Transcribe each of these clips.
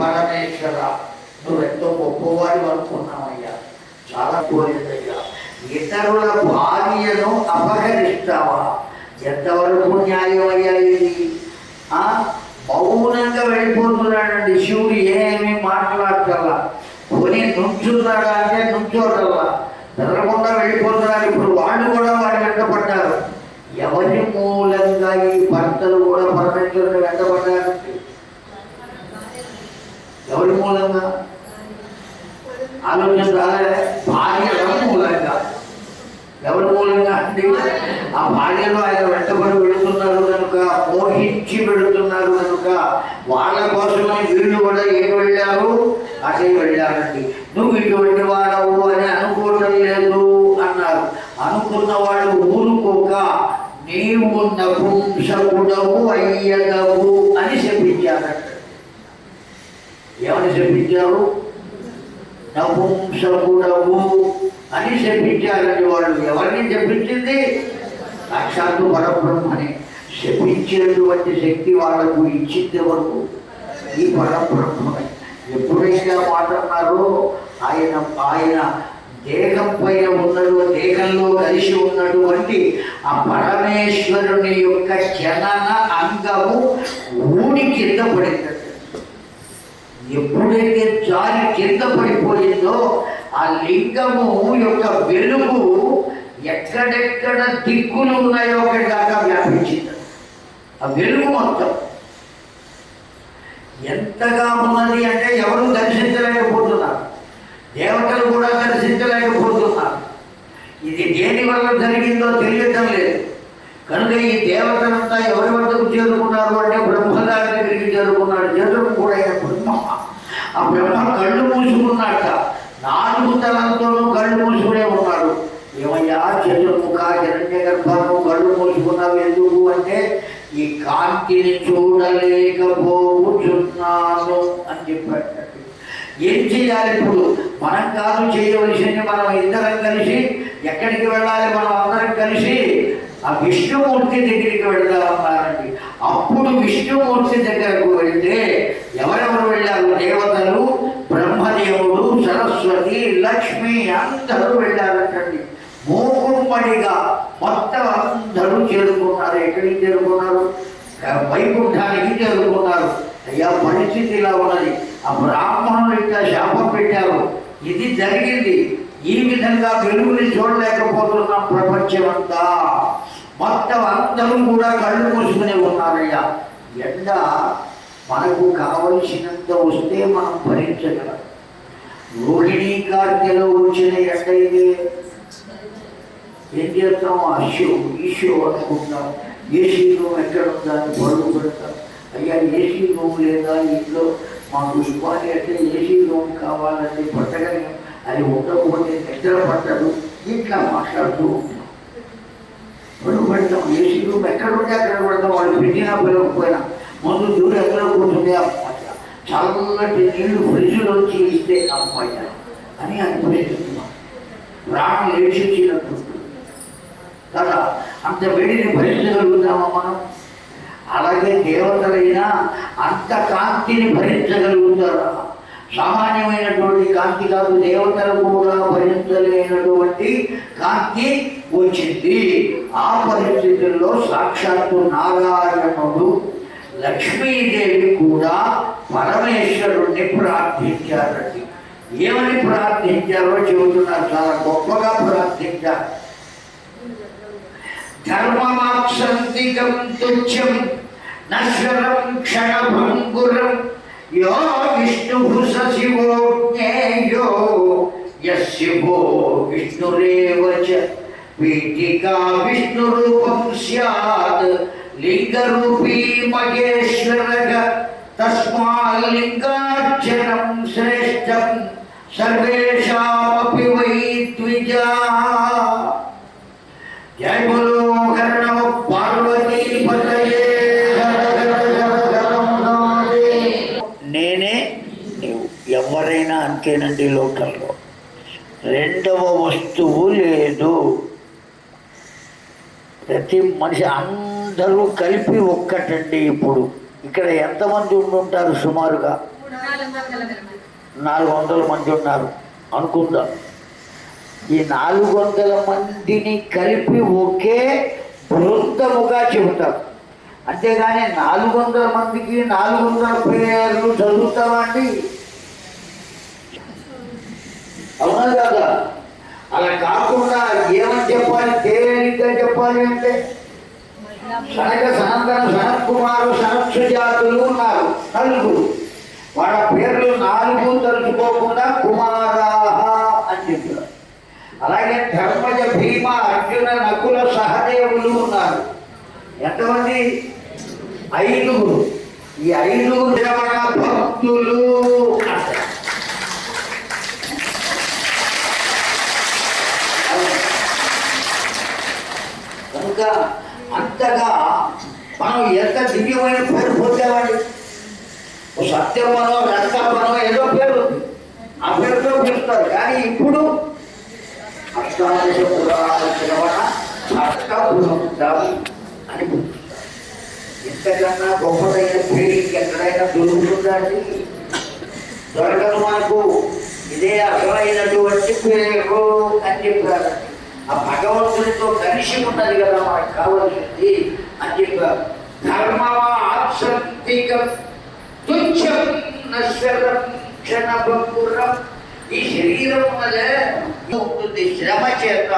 పరమేశ్వర నువ్వెంతో గొప్పవాడు అనుకున్నావయ్యా చాలా కోరిందయ్యా. ఇతరుల భార్యను అపహరిస్తావా? ఎంతవరకు న్యాయమయ్యా ఇది? ఆ? మౌనంగా వెళ్ళిపోతున్నాడండి శివుడు ఏమీ మాట్లాడటల్లా కొని నుంచున్నాడా అంటే నుంచోటల్లా. నిద్రకుండా వెళ్ళిపోతున్నారు. ఇప్పుడు వాళ్ళు కూడా వారి వెంటపడ్డారు ఎవరి మూలంగా ఈ భర్తలు కూడా పరమేశ్వరుని వెంటబడ్డారు ఎవరి మూలంగా? ఆలోచించాలి భార్య ఎవరి మూలంగా? ఎవరి మూలంగా? అంటే ఆ భార్యలో ఆయన వెంటబడి వెళుతున్నారు కనుక మోహించి వెళుతున్నారు కనుక వాళ్ళ కోసమే వీళ్ళు కూడా ఏం వెళ్ళారు? అటే వెళ్ళారండి. నువ్వు ఇటువంటి వాడవు అని అనుకోవడం లేదు అన్నారు. అనుకున్న వాళ్ళు ఊరుకోక నీవు నపుంసకుడవు అయ్యదవు అని చెప్పించారంట. ఏమని చెప్పించారు? నపుంసకుడవు అని చెప్పించారండి వాళ్ళు. ఎవరిని చెప్పించింది? సాక్షాత్తు పరబ్రహ్మని. శపించేటువంటి శక్తి వాళ్ళకు ఇచ్చింది వరకు ఈ పరబ్రహ్మని ఎప్పుడైతే మాట అన్నారో ఆయన ఆయన దేహం పైన ఉన్నాడు దేహంలో కలిసి ఉన్నటువంటి ఆ పరమేశ్వరుని యొక్క చలన అంగము ఊడి కింద పడిందండి. ఎప్పుడైతే జారి కింద పడిపోయిందో ఆ లింగము యొక్క వెలుగు ఎక్కడెక్కడ దిక్కులు ఉన్నాయో అక్కడి దాకా వ్యాపించింది. ఆ వెలుగు మొత్తం. ఎంతగా ఉన్నది అంటే ఎవరు దర్శించలేకపోతున్నారు. దేవతలు కూడా దర్శించలేకపోతున్నారు. ఇది దేని వల్ల జరిగిందో తెలియటం లేదు. కనుక ఈ దేవతలంతా ఎవరి వద్దకు చేరుకున్నారు అంటే బ్రహ్మగారి దగ్గరికి చేరుకున్నాడు చేరుకు కూడా బ్రహ్మ ఆ బ్రహ్మ కళ్ళు మూసుకున్నాడట. నాలుగు తలంతోనూ కళ్ళు మూసుకునే ఉన్నాడు. ఏమయ్యా చంద్రముఖ జరణ్య గర్భము కళ్ళు మూసుకున్నావు ఎందుకు అంటే ఈ కాంతిని చూడలేకపోతున్నాను అని చెప్పాడు ఏం చేయాలి ఇప్పుడు? మనం కాదు చేయవలసింది మనం ఇద్దరం కలిసి ఎక్కడికి వెళ్ళాలి? మనం అందరం కలిసి ఆ విష్ణుమూర్తి దగ్గరికి వెళ్దామన్నారండి అప్పుడు విష్ణుమూర్తి దగ్గరకు వెళ్తే ఎవరెవరు వెళ్ళారు? దేవతలు బ్రహ్మదేవుడు సరస్వతి లక్ష్మి అందరూ వెళ్ళారటండి. మూకుమ్మడిగా మొత్తం అందరూ చేరుకున్నారు. ఎక్కడికి చేరుకున్నారు? వైకుంఠానికి చేరుకున్నారు. అయ్యా పరిస్థితి ఇలా ఉన్నది. ఆ బ్రాహ్మణులు ఇట్లా శాపం పెట్టారు. ఇది జరిగింది. ఈ విధంగా వెలుగుని చూడలేకపోతున్నాం ప్రపంచమంతా. మొత్తం అందరం కూడా కళ్ళు మూసుకునే ఉన్నారయ్యా ఎండ మనకు కావలసినంత వస్తే మనం భరించగలం. రోహిణీ కార్తెలో వచ్చిన ఎండ ఇది ఏం చేస్తాం? అషో ఈషో అనుకుంటాం. ఏసీ రూమ్ ఎక్కడ ఉందని పరుగు పెడతాం. అయ్యా ఏసీ రూమ్ లేదా? ఇంట్లో మాకు ఇవ్వాలి అంటే ఏసీ రూమ్ కావాలంటే పట్టగలి. అది ఉండకపోతే నిద్ర పట్టదు. ఇట్లా మాట్లాడుతూ పెడతాం ఏసీ రూమ్ ఎక్కడ ఉంటే అక్కడ పెడతాం వాళ్ళు పెట్టినా పిలవకపోయినా ముందు దూరం ఎక్కడ కూర్చుంటే చల్లటి నీళ్ళు ఫ్రిడ్జ్లోంచి ఇస్తే అమ్మాయి అని అనిపిస్తుంది ప్రాణం లేచినట్టు కదా అంత వేడిని భరించగలుగుతామా మనం? అలాగే దేవతలైనా అంత కాంతిని భరించగలుగుతారా? సామాన్యమైనటువంటి కాంతి కాదు దేవతలు కూడా భరించలేనటువంటి కాంతి వచ్చింది. ఆ పరిస్థితుల్లో సాక్షాత్తు నారాయణుడు లక్ష్మీదేవి కూడా పరమేశ్వరుణ్ణి ప్రార్థించారండి ఏమని ప్రార్థించారో చెబుతున్నారు. చాలా గొప్పగా ప్రార్థించారు. ధర్మమాక్షంతికం తుచ్చం నశ్వరం క్షణభంగురం. యో విష్ణు శివో జ్ఞేయో యశివో విష్ణురేవ చ పీఠికా విష్ణురూపం స్యాత్ లింగరూపీ మహేశ్వరగ తస్మాల్లింగార్చనం శ్రేష్టం సర్వేషామపి వై ద్విజా జై బోలో కర్ణవ పార్వతీ పతయే నేనే ఎవరైనా అంతేనండి లోకంలో. రెండవ వస్తువు లేదు. ప్రతి మనిషి అందరూ కలిపి ఒక్కటండి ఇప్పుడు. ఇక్కడ ఎంతమంది ఉండుంటారు సుమారుగా? నాలుగు వందల మంది ఉన్నారు. అనుకుందాం. ఈ నాలుగు వందల మందిని కలిపి ఒకే బృందముగా చెబుతారు అంతేగాని నాలుగు వందల మందికి నాలుగు వందల పేర్లు చదువుతామండి అవునా కదా? అలా కాకుండా ఏమని చెప్పాలి? తేలిగ్గా చెప్పాలి అంటే సనక సనందన సనత్కుమారు సనత్సు జాతులు ఉన్నారు. నలుగురు. వాళ్ళ పేర్లు నాలుగు తలుచుకోకుండా కుమారాహ అని చెప్పారు అలాగే ధర్మజ భీమ అర్జున నకుల సహదేవులు ఉన్నారు. ఎంతమంది? ఐదుగురు. ఈ ఐదుగురు శ్రవణ భక్తులు కనుక అంతగా మనం ఎంత దివ్యమైన పేరు పొందామండి? ఓ సత్యమనో రక్తమనో ఏదో పేరు ఆ పేరుతో పిలుస్తారు. కానీ ఇప్పుడు అష్టాదశ పురాణ శ్రవణ అని పిలుస్తారు. ఇంతకన్నా గొప్పదైన పేరు ఎక్కడైనా దొరుకుతుందా అండి? దొరకదు మనకు ఇదే అసలైనటువంటి పేరు అని చెప్పారు ఆ భగవంతుడితో కలిసి ఉన్నది కదా మనకు కావలసింది అని చెప్పారు. ధర్మమా ఆసక్తికం తుచ్చం నశ్వరం ఈ శరీరం ఉన్నదే ఉంటుంది శ్రమ చేత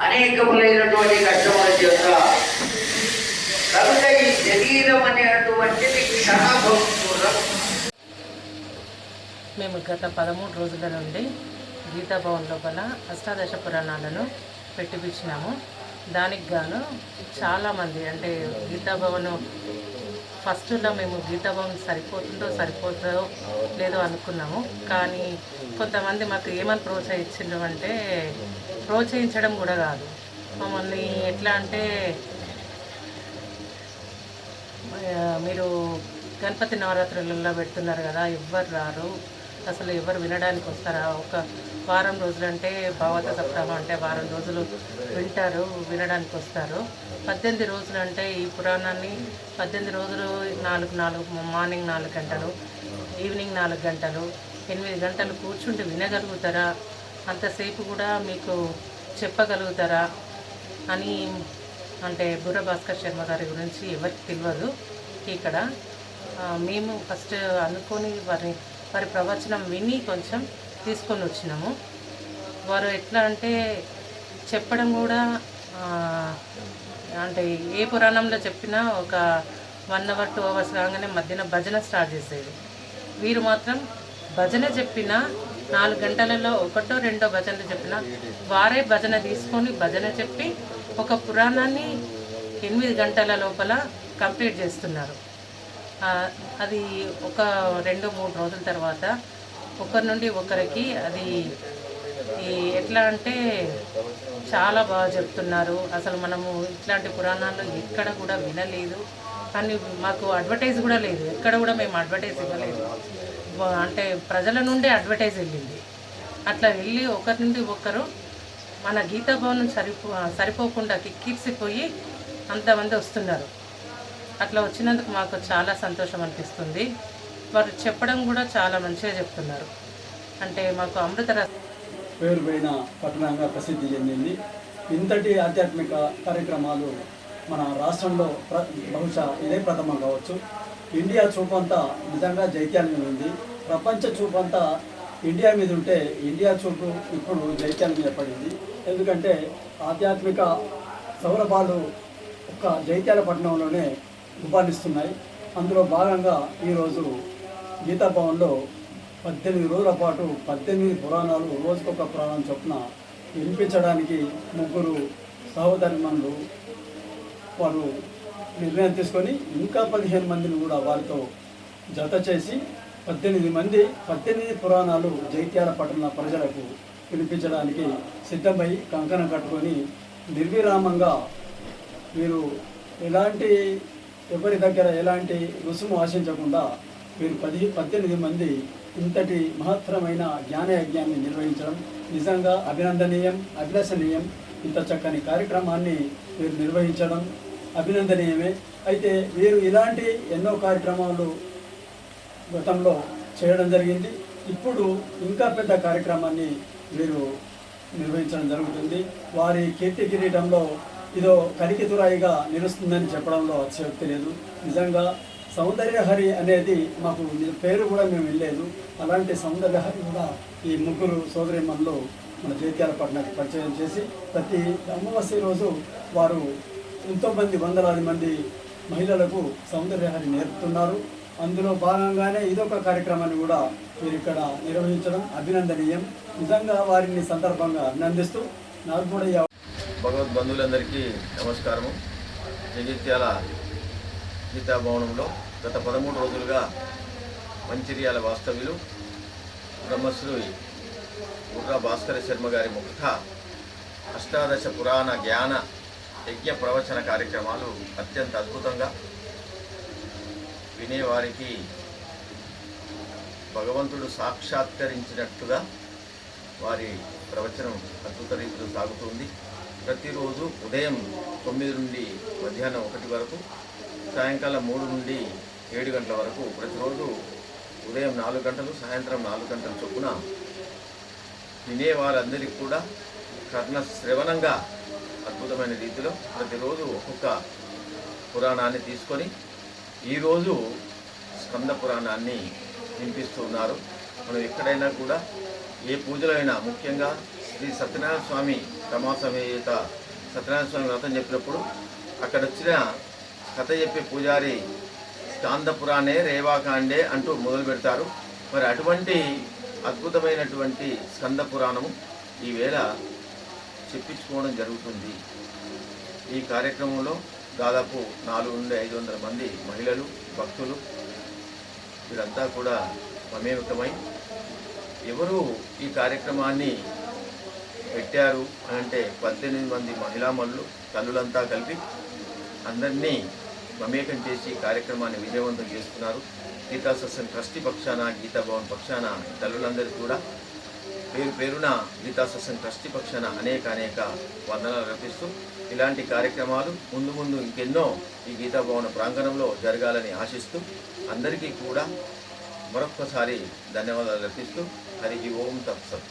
అనేకములైనటువంటి కష్టముల చేత. కనుక ఈ శరీరం అనేటువంటిది క్షణభంపురం మేము గత పదమూడు రోజుల నుండి గీతా భవన్ లోపల అష్టాదశ పురాణాలను పెట్టిపించినాము. దానికి గాను చాలామంది అంటే గీతాభవన్ ఫస్ట్లో మేము గీతాభవన్ సరిపోతుందో సరిపోతుందో లేదో అనుకున్నాము. కానీ కొంతమంది మాకు ఏమని ప్రోత్సహించడం అంటే ప్రోత్సహించడం కూడా కాదు. మమ్మల్ని ఎట్లా అంటే మీరు గణపతి నవరాత్రులలో పెడుతున్నారు కదా ఎవ్వరు రారు. అసలు ఎవరు వినడానికి వస్తారా? ఒక వారం రోజులు అంటే భావత సప్తాహం అంటే వారం రోజులు వింటారు వినడానికి వస్తారు. పద్దెనిమిది రోజులు అంటే ఈ పురాణాన్ని పద్దెనిమిది రోజులు నాలుగు నాలుగు మార్నింగ్ నాలుగు గంటలు ఈవినింగ్ నాలుగు గంటలు ఎనిమిది గంటలు కూర్చుంటే వినగలుగుతారా? అంతసేపు కూడా మీకు చెప్పగలుగుతారా? అని అంటే బుర్ర భాస్కర్ శర్మ గారి గురించి ఎవరికి తెలియదు. ఇక్కడ మేము ఫస్ట్ అనుకొని వారిని వారి ప్రవచనం విని కొంచెం తీసుకొని వచ్చినాము. వారు ఎట్లా అంటే చెప్పడం కూడా అంటే ఏ పురాణంలో చెప్పినా ఒక వన్ అవర్ టూ అవర్స్ కాగానే మధ్యన భజన స్టార్ట్ చేసేది. వీరు మాత్రం భజన చెప్పిన నాలుగు గంటలలో ఒకటో రెండో భజనలు చెప్పిన వారే భజన తీసుకొని భజన చెప్పి ఒక పురాణాన్ని ఎనిమిది గంటల లోపల కంప్లీట్ చేస్తున్నారు. అది ఒక రెండు మూడు రోజుల తర్వాత ఒకరి నుండి ఒకరికి అది ఎట్లా అంటే చాలా బాగా చెప్తున్నారు. అసలు మనము ఇట్లాంటి పురాణాలు ఎక్కడ కూడా వినలేదు. కానీ మాకు అడ్వర్టైజ్ కూడా లేదు. ఎక్కడ కూడా మేము అడ్వర్టైజ్ ఇవ్వలేదు. అంటే ప్రజల నుండే అడ్వర్టైజ్ వెళ్ళింది. అట్లా వెళ్ళి ఒకరి నుండి ఒకరు మన గీతా భవనం సరిపో సరిపోకుండా కిక్కిర్సిపోయి అంతమంది వస్తున్నారు. అట్లా వచ్చినందుకు మాకు చాలా సంతోషం అనిపిస్తుంది. వారు చెప్పడం కూడా చాలా మంచిగా చెప్తున్నారు. అంటే మాకు అమృత పేరు పైన పట్టణంగా ప్రసిద్ధి చెందింది. ఇంతటి ఆధ్యాత్మిక కార్యక్రమాలు మన రాష్ట్రంలో ప్ర బహుశా ఇదే ప్రథమం కావచ్చు. ఇండియా చూపంతా నిజంగా జైత్యాల మీద ఉంది. ప్రపంచ చూపంతా ఇండియా మీద ఉంటే ఇండియా చూపు ఇప్పుడు జైత్యాల మీద పడింది. ఎందుకంటే ఆధ్యాత్మిక సౌరభాలు ఒక్క జైత్యాల పట్టణంలోనే గుబానిస్తున్నాయి అందులో భాగంగా ఈరోజు గీతా భవన్లో పద్దెనిమిది రోజుల పాటు పద్దెనిమిది పురాణాలు రోజుకొక పురాణం చొప్పున వినిపించడానికి ముగ్గురు సహోదరిమణులు వారు నిర్ణయం తీసుకొని ఇంకా పదిహేను మందిని కూడా వారితో జత చేసి పద్దెనిమిది మంది పద్దెనిమిది పురాణాలు జైత్యాల పట్టణ ప్రజలకు వినిపించడానికి సిద్ధమై కంకణం కట్టుకొని నిర్విరామంగా మీరు ఎలాంటి ఎవరి దగ్గర ఎలాంటి రుసుము ఆశించకుండా మీరు పది పద్దెనిమిది మంది ఇంతటి మహత్తరమైన జ్ఞానయజ్ఞాన్ని నిర్వహించడం నిజంగా అభినందనీయం అభిలషణీయం. ఇంత చక్కని కార్యక్రమాన్ని మీరు నిర్వహించడం అభినందనీయమే. అయితే వీరు ఇలాంటి ఎన్నో కార్యక్రమాలు గతంలో చేయడం జరిగింది. ఇప్పుడు ఇంకా పెద్ద కార్యక్రమాన్ని వీరు నిర్వహించడం జరుగుతుంది. వారి కీర్తి కిరీటంలో ఇదో కలికితురాయిగా నిలుస్తుందని చెప్పడంలో అతిశయోక్తి లేదు. నిజంగా సౌందర్యహరి అనేది మాకు పేరు కూడా మేము వెళ్ళలేదు అలాంటి సౌందర్యహరి కూడా ఈ ముగ్గురు సోదరిమణులు మన జైత్యాల పట్టణానికి పరిచయం చేసి ప్రతి అమావాస్య రోజు వారు ఎంతోమంది వందలాది మంది మహిళలకు సౌందర్యహరి నేర్పుతున్నారు. అందులో భాగంగానే ఇదొక కార్యక్రమాన్ని కూడా మీరు ఇక్కడ నిర్వహించడం అభినందనీయం. నిజంగా వారిని సందర్భంగా అభినందిస్తూ నాకు కూడా భగవద్ బంధువులందరికీ నమస్కారము. జగిత్యాల గీతాభవనంలో గత పదమూడు రోజులుగా మంచిర్యాల వాస్తవ్యులు బ్రహ్మశ్రీ బుర్రా భాస్కర శర్మ గారి ముక్త అష్టాదశ పురాణ జ్ఞాన యజ్ఞ ప్రవచన కార్యక్రమాలు అత్యంత అద్భుతంగా వినేవారికి భగవంతుడు సాక్షాత్కరించినట్టుగా వారి ప్రవచనం అద్భుత రీతిలో సాగుతుంది. ప్రతిరోజు ఉదయం తొమ్మిది నుండి మధ్యాహ్నం ఒకటి వరకు సాయంకాలం మూడు నుండి ఏడు గంటల వరకు ప్రతిరోజు ఉదయం నాలుగు గంటలు సాయంత్రం నాలుగు గంటల చొప్పున వినే వారందరికీ కూడా కర్ణ శ్రవణంగా అద్భుతమైన రీతిలో ప్రతిరోజు ఒక్కొక్క పురాణాన్ని తీసుకొని ఈరోజు స్కంద పురాణాన్ని వినిపిస్తున్నారు మనం ఎక్కడైనా కూడా ఏ పూజలైనా ముఖ్యంగా శ్రీ సత్యనారాయణ స్వామి రమాసమేత సత్యనారాయణ స్వామి వ్రతం చెప్పినప్పుడు అక్కడ వచ్చిన కథ చెప్పే పూజారి స్కాందపురాణే రేవాకాండే అంటూ మొదలు పెడతారు. మరి అటువంటి అద్భుతమైనటువంటి స్కంద పురాణము ఈవేళ చెప్పించుకోవడం జరుగుతుంది. ఈ కార్యక్రమంలో దాదాపు నాలుగు నుండి ఐదు వందల మంది మహిళలు భక్తులు వీరంతా కూడా మమేకమై ఎవరు ఈ కార్యక్రమాన్ని పెట్టారు అని అంటే పద్దెనిమిది మంది మహిళామణులు తల్లులంతా కలిపి అందరినీ మమేకం చేసి కార్యక్రమాన్ని విజయవంతం చేస్తున్నారు. గీతా సత్సంగ్ ట్రస్టీ పక్షాన గీతా భవన్ పక్షాన తల్లులందరికీ కూడా పేరు పేరున గీతా సత్సంగ్ ట్రస్టీ పక్షాన అనేక అనేక వందనాలు అర్పిస్తూ ఇలాంటి కార్యక్రమాలు ముందు ముందు ఇంకెన్నో ఈ గీతా భవన ప్రాంగణంలో జరగాలని ఆశిస్తూ అందరికీ కూడా మరొక్కసారి ధన్యవాదాలు అర్పిస్తూ హరి ఓం తత్సత్.